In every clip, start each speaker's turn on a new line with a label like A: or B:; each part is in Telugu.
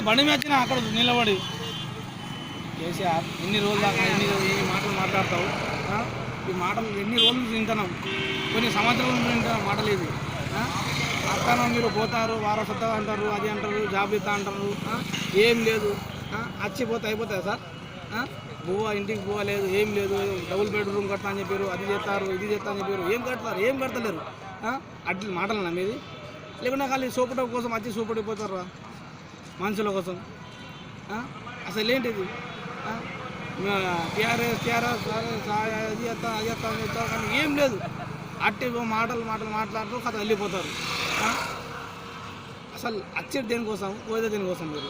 A: బండి మీద వచ్చినా అక్కడ నిలబడి. కేసీఆర్ ఎన్ని రోజులు దాకా ఎన్ని ఎన్ని మాటలు మాట్లాడతావు? ఈ మాటలు ఎన్ని రోజులు నుంచి కొన్ని సంవత్సరాల నుంచి వింటున్నాం మాటలు ఇవి. అత్తనం మీరు పోతారు వారసత్వం అంటారు అది అంటారు జాబ్ ఇస్తా అంటారు. ఏం లేదు. వచ్చి వచ్చిపోతే అయిపోతాయి సార్? ఆ? బువ్వ ఇంటికి బువ్వ లేదు ఏం లేదు. డబుల్ బెడ్రూమ్ కడతా అని చెప్పారు అది చేస్తారు ఇది చేస్తా అని చెప్పారు. ఏం కడతారు ఏం కడతలేరు? ఆ? అట్ల మాటలు మీది లేకుండా ఖాళీ సూపర్ కోసం వచ్చి సూపర్ రా మనుషుల కోసం. అసలు ఏంటిది? టీఆర్ఎస్ టీఆర్ఎస్ అది చేస్తాం అది చేస్తాం అని కానీ ఏం లేదు. అట్టి మాటలు మాటలు మాట్లాడుతూ కథ వెళ్ళిపోతారు అసలు వచ్చేది దేనికోసం? పోయేది దేనికోసం మీరు?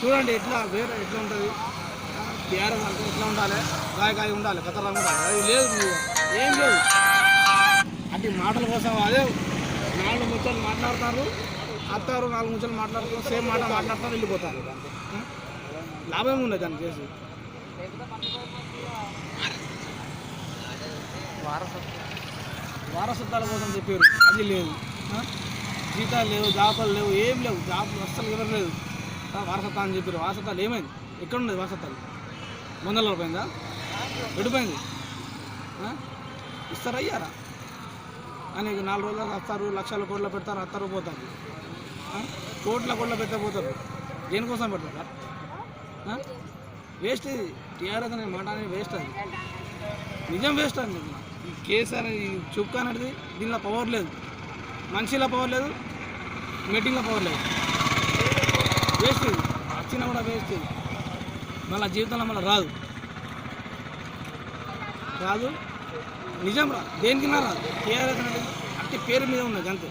A: చూడండి ఎట్లా వేరే ఎట్లా ఉంటుంది? టీఆర్ఎస్ అంటే ఎట్లా ఉండాలి? గాయకాయ ఉండాలి కథలు ఉండాలి. అది లేదు మీరు. ఏం లేదు. అంటే మాటల కోసం అదే నాలుగు ముచ్చలు మాట్లాడతారు. అత్తారు నాలుగు నిమిషాలు మాట్లాడుతారు సేమ్ మాట మాట్లాడుతారు వెళ్ళిపోతారు. లాభం ఉన్నది దాన్ని చేసి? వారసత్వాల కోసం చెప్పారు. అది లేదు. జీతాలు లేవు జాబులు లేవు ఏం లేవు. జాబులు అస్సలు ఎవరు లేదు. వారసత్వం అని చెప్పారు. వారసత్వాలు ఏమైంది? ఎక్కడ ఉన్నది వారసత్వాలు? వందల రూపాయిందా విడిపోయింది ఇస్తారా అయ్యారా అని నాలుగు రోజులు వస్తారు లక్షల కోట్లు పెడతారు వస్తారు పోతారు. కోట్ల కోట్ల పెట్టకపోతారు దేనికోసం పెడతారు? సార్ వేస్ట్ ఇది. టీఆర్ఎస్ అనే మాట అనేది వేస్ట్ అది. నిజం వేస్ట్ అండి ఈ కేసీఆర్ ఈ చుక్క అనేది దీనిలో పవర్ లేదు. మనిషిలో పవర్ లేదు. మీటింగ్లో పవర్ లేదు. వేస్ట్ ఇది. వచ్చినా కూడా వేస్ట్ ఇది. మళ్ళీ జీవితంలో మళ్ళీ రాదు. రాదు. నిజం రా. దేనికినా రాదు. టీఆర్ఎస్ అనేది అట్టి పేరు మీద ఉన్నది అంతే.